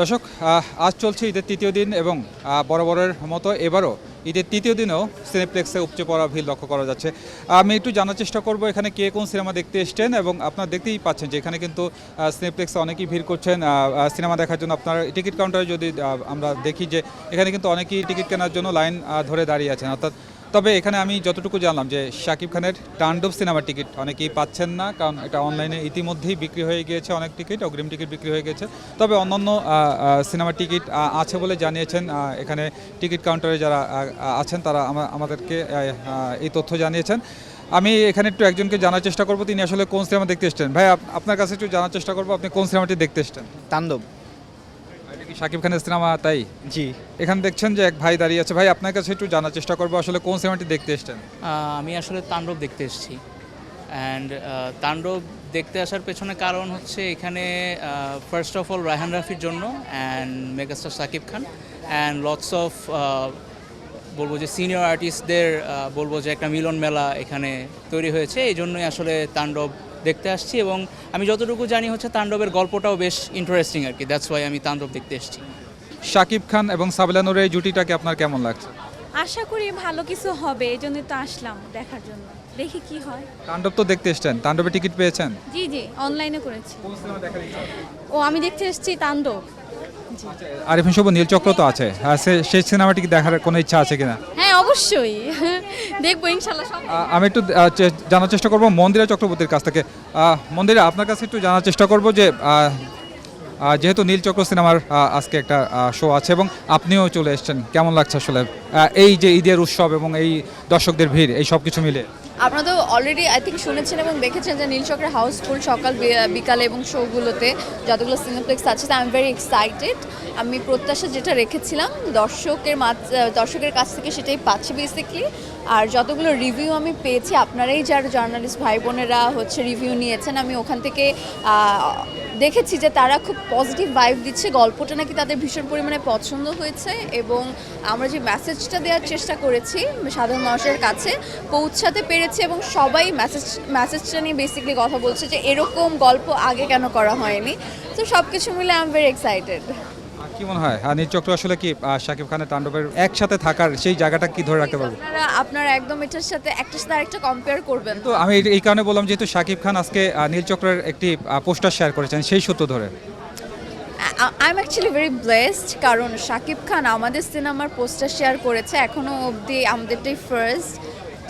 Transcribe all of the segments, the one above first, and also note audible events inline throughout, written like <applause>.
দর্শক আজ চলছে ঈদের তৃতীয় দিন এবং বরাবরের মতো এবারও ঈদের তৃতীয় দিনেও সিনেপ্লেক্সে উপচে পড়া ভিড় লক্ষ্য করা যাচ্ছে। আমি একটু জানার চেষ্টা করব, এখানে কে কোন সিনেমা দেখতে এসছেন এবং আপনারা দেখতেই পাচ্ছেন যে এখানে কিন্তু সিনেপ্লেক্সে অনেকেই ভিড় করছেন সিনেমা দেখার জন্য। আপনার টিকিট কাউন্টারে যদি আমরা দেখি যে এখানে কিন্তু অনেকেই টিকিট কেনার জন্য লাইন ধরে দাঁড়িয়ে আছেন। অর্থাৎ তবে এখানে আমি যতটুকু জানলাম যে শাকিব খানের তাণ্ডব সিনেমার টিকিট অনেকেই পাচ্ছেন না, কারণ এটা অনলাইনে ইতিমধ্যেই বিক্রি হয়ে গিয়েছে অনেক টিকিট, অগ্রিম টিকিট বিক্রি হয়ে গেছে। তবে অন্যান্য সিনেমার টিকিট আছে বলে জানিয়েছেন এখানে টিকিট কাউন্টারে যারা আছেন তারা আমাদেরকে এই তথ্য জানিয়েছেন। আমি এখানে একটু একজনকে জানার চেষ্টা করব, তিনি আসলে কোন সিনেমা দেখতে এসছেন? ভাই আপনার কাছে একটু জানার চেষ্টা করব, আপনি কোন সিনেমাটি দেখতে এসছেন? তাণ্ডব। এটা কি শাকিব খানের সিনেমা? তাই? জি। এখানে দেখছেন যে এক ভাই দাঁড়িয়ে আছে। ভাই আপনার কাছে একটু জানার চেষ্টা করব আসলে কোন সিনেমাটি দেখতে এসছেন? আমি আসলে তাণ্ডব দেখতে এসেছি। অ্যান্ড তাণ্ডব দেখতে আসার পেছনে কারণ হচ্ছে এখানে ফার্স্ট অফ অল রায়হান রাফির জন্য and megastar Shakib Khan. And lots of বলব যে সিনিয়র আর্টিস্টদের বলব যে একটা মিলন মেলা এখানে তৈরি হয়েছে। এই জন্যই আসলে তাণ্ডব দেখতে আসছি এবং আমি যতটুকু জানি হচ্ছে তাণ্ডবের গল্পটাও বেশ ইন্টারেস্টিং আর কি। দ্যাটস ওয়াই আমি তাণ্ডব দেখতে এসেছি। শাকিব খান এবং সাবিলা নূরের এই জুটিটাকে আপনার কেমন লাগছে? আশা করি ভালো কিছু হবে এই জন্য তো আসলাম দেখার জন্য। দেখি কি হয়। তাণ্ডব তো দেখতে এসেছেন। তাণ্ডবের টিকিট পেয়েছেন? জি জি অনলাইনে করেছি। কোন সিনেমা দেখার ইচ্ছা? ও আমি দেখতে এসেছি তাণ্ডব। জি। আরিফিন শুভ নীলচক্র তো আছে। হ্যাঁ সে- সেই সিনেমাটি কি দেখার কোনো ইচ্ছা আছে কিনা? হ্যাঁ অবশ্যই। দেখব, ইনশাল্লাহ আমি একটু জানার চেষ্টা করব মন্দিরা চক্রবর্তীর কাছ থেকে। মন্দিরা, আপনার কাছে একটু জানার চেষ্টা করব যে যেহেতু নীল চক্র সিনেমার আজকে একটা শো আছে এবং আপনিও চলে এসছেন। কেমন লাগছে আসলে? এই যে ঈদের উৎসব এবং এই দর্শকদের ভিড়, এই সব কিছু মিলে। আপনারা তো অলরেডি আই থিঙ্ক শুনেছেন এবং দেখেছেন যে নীলচক্রের হাউসফুল সকাল বিকালে এবং শোগুলোতে যতগুলো সিনেপ্লেক্স আছে আই এম ভেরি এক্সাইটেড আমি প্রত্যাশা যেটা রেখেছিলাম, দর্শকের দর্শকের কাছ থেকে সেটাই পাচ্ছি বেসিকলি আর যতগুলো রিভিউ আমি পেয়েছি, আপনারাই যার জার্নালিস্ট ভাই বোনেরা হচ্ছে রিভিউ নিয়েছেন, আমি ওখান থেকে দেখেছি যে তারা খুব পজিটিভ ভাইব দিচ্ছে। গল্পটা নাকি তাদের ভীষণ পরিমাণে পছন্দ হয়েছে এবং আমরা যে মেসেজটা দেওয়ার চেষ্টা করেছি সাধারণ মানুষের কাছে পৌঁছাতে পেরেছি এবং সবাই মেসেজ মেসেজটা নিয়ে বেসিকলি কথা বলছে যে এরকম গল্প আগে কেন করা হয়নি। তো সব কিছু মিলে আই এম ভেরি এক্সাইটেড কি মনে হয়? আর নীলচক্র আসলে কি শাকিব খানের তাণ্ডবের একসাথে থাকার সেই জায়গাটা কি ধরে রাখতে পারবে? আপনারা আপনারা একদম এটার সাথে একটার সাথে আরেকটা কম্পেয়ার করবেন। তো আমি এই- কারণে বললাম যেহেতু শাকিব খান আজকে আ, নীলচক্রের একটি পোস্টার শেয়ার করেছেন সেই সূত্র ধরে। I am actually very blessed কারণ শাকিব খান আমাদের সিনেমার পোস্টার শেয়ার করেছে এখনও অবধি আমাদেরটাই ফার্স্ট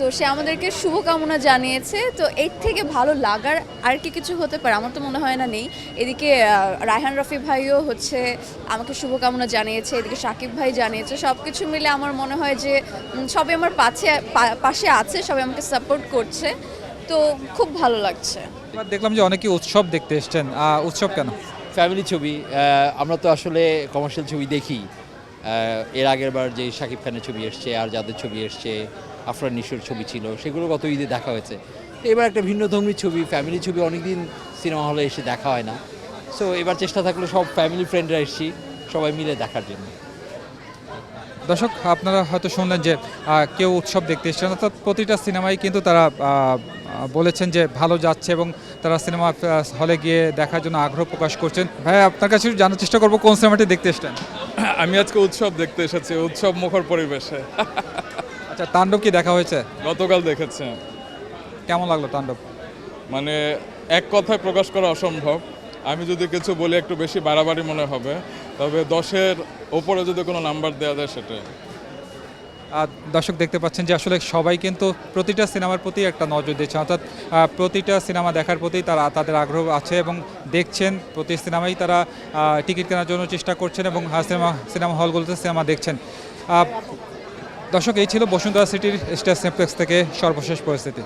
তো সে আমাদেরকে শুভকামনা জানিয়েছে। তো এর থেকে ভালো লাগার আর কি কিছু হতে পারে? আমার তো মনে হয় না নেই। এদিকে রায়হান রফি ভাইও হচ্ছে আমাকে শুভকামনা জানিয়েছে এদিকে শাকিব ভাই জানিয়েছে। সব কিছু মিলে আমার মনে হয় যে সবাই আমার পাশে পা- পাশে আছে সবাই আমাকে সাপোর্ট করছে। তো খুব ভালো লাগছে। এবার দেখলাম যে অনেকে উৎসব দেখতে এসছেন। উৎসব কেন? ফ্যামিলি ছবি আমরা তো আসলে কমার্শিয়াল ছবি দেখি। এর আগের বার যে শাকিব খানের ছবি এসছে আর যাদের ছবি এসছে আফরান নিশোর ছবি ছিল সেগুলো গত ঈদে দেখা হয়েছে। এবার একটা ভিন্ন ধর্মী ছবি ফ্যামিলি ছবি অনেকদিন সিনেমা হলে এসে দেখা হয় না। সো এবার চেষ্টা থাকল সব ফ্যামিলি ফ্রেন্ডরা এসছি সবাই মিলে দেখার জন্য। দর্শক আপনারা হয়তো শুনলেন যে আহ, কেউ উৎসব দেখতে এসেছেন অর্থাৎ প্রতিটা সিনেমাই কিন্তু তারা বলেছেন যে ভালো যাচ্ছে এবং তারা সিনেমা হলে গিয়ে দেখার জন্য আগ্রহ প্রকাশ করছেন। ভাই আপনার কাছে জানার চেষ্টা করব কোন সিনেমাটি দেখতে এসছেন? আমি আজকে উৎসব দেখতে এসেছি উৎসব মুখর পরিবেশে। <laughs> আচ্ছা তাণ্ডব কি দেখা হয়েছে? গতকাল দেখেছে। কেমন লাগল তাণ্ডব? মানে এক কথায় প্রকাশ করা অসম্ভব। আমি যদি কিছু বলি একটু বেশি বাড়াবাড়ি মনে হবে। তবে দশের ওপরে যদি কোনো নাম্বার দেওয়া যায় সেটাই। আর দর্শক দেখতে পাচ্ছেন যে আসলে সবাই কিন্তু প্রতিটা সিনেমার প্রতি একটা নজর দিচ্ছে অর্থাৎ প্রতিটা সিনেমা দেখার প্রতি তারা তাদের আগ্রহ আছে এবং দেখছেন প্রতি সিনেমাই তারা টিকিট কেনার জন্য চেষ্টা করছেন এবং আহ, সিনেমা সিনেমা হলগুলোতে সিনেমা দেখছেন। দর্শক এই ছিল বসুন্ধরা সিটির স্টার সিমপ্লেক্স থেকে সর্বশেষ পরিস্থিতি।